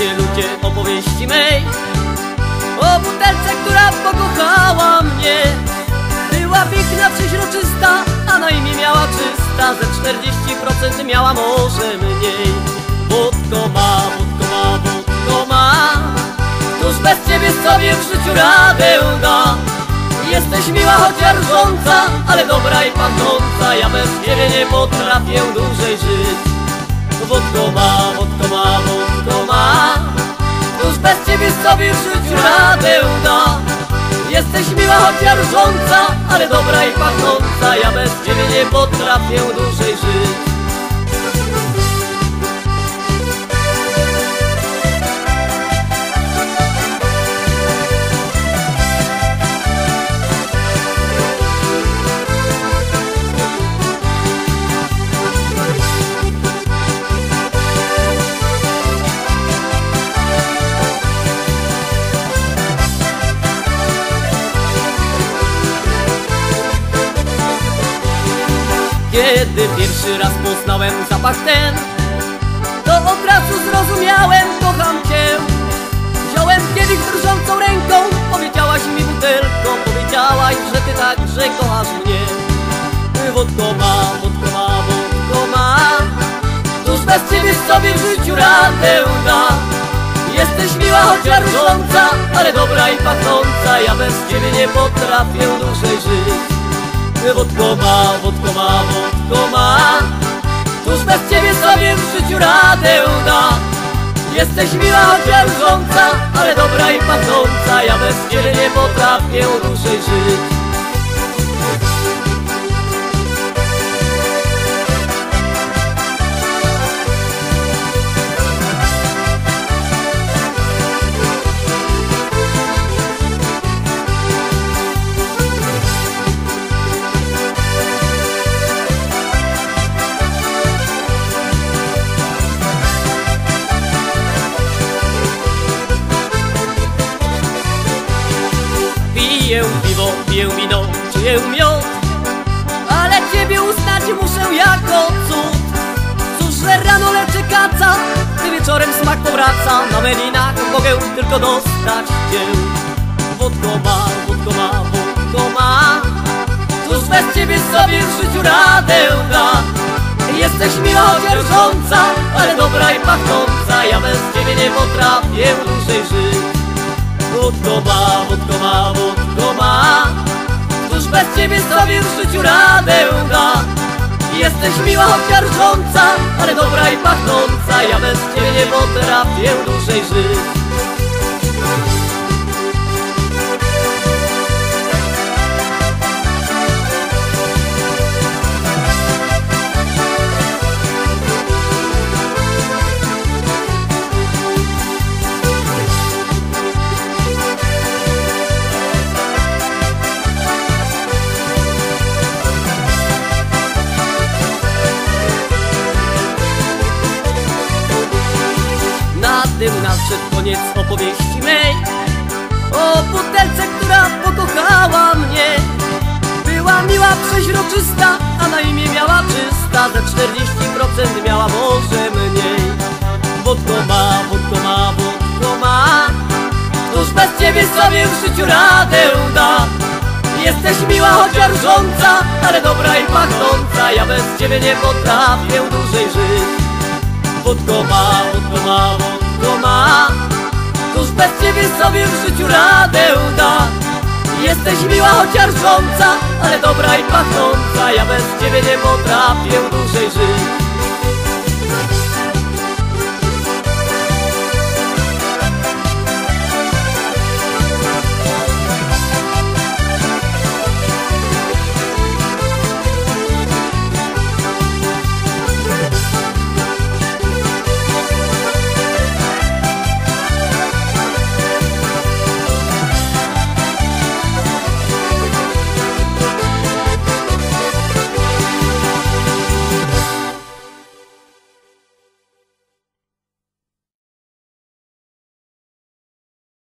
Słuchajcie ludzie opowieści mej. O butelce, która pokochała mnie. Była piękna, przeźroczysta, a na imię miała czysta. Ze 40% miała może mniej. Wódko ma, wódko ma, wódko ma. Któż bez ciebie sobie w życiu radę da Jesteś miła, chociaż rżąca, ale dobra i pachnąca. Ja bez ciebie nie potrafię dłużej żyć Wódko ma, wódko ma, wódko ma. Któż bez ciebie sobie w życiu radę da Jesteś miła, chociaż rżąca, ale dobra i pachnąca. Ja bez ciebie nie potrafię dłużej żyć Kiedy pierwszy raz poznałem zapach ten. To od razu zrozumiałem, kocham cię. Wziąłem kiedyś drżącą ręką Powiedziałaś mi butelką Powiedziałaś, że ty także kochasz mnie. Wódko ma, wódko ma, wódko ma bez ciebie sobie w życiu radę da? Jesteś miła, chociaż rżąca Ale dobra i pachnąca Ja bez ciebie nie potrafię dłużej żyć Wódko ma, wódko ma, wódko ma Tuż bez ciebie sobie w życiu radę da? Jesteś miła, rżąca Ale dobra i pachnąca. Ja bez ciebie nie potrafię dłużej żyć piwo, piję wino, czuję miód Ale ciebie uznać muszę jako cud. Cóż, że rano leczy kaca Gdy wieczorem smak powraca. Na melinach mogę tylko dostać cię. Wódko ma, wódko ma, ma. Cóż, bez ciebie sobie w życiu radę da. Jesteś miła, Ale dobra i pachnąca. Ja bez ciebie nie potrafię dłużej żyć Wódko ma, wódko ma, wódko ma. Cóż bez ciebie sobie w życiu radę da? Jesteś miła, chociaż Ale dobra i pachnąca. Ja bez ciebie nie potrafię dłużej żyć nadszedł koniec opowieści mej. O butelce, która pokochała mnie. Była miła, przeźroczysta, a na imię miała czysta. Ze 40% miała może mniej. Wódko ma, wódko ma, wódko ma. Tuż bez ciebie sobie w życiu radę da Jesteś miła, chociaż rżąca, ale dobra i pachnąca. Ja bez ciebie nie potrafię dłużej żyć. Wódko ma, wódko ma, wódko ma bez ciebie sobie w życiu radę da. Jesteś miła, chociaż rżąca, ale dobra i pachnąca Ja bez ciebie nie potrafię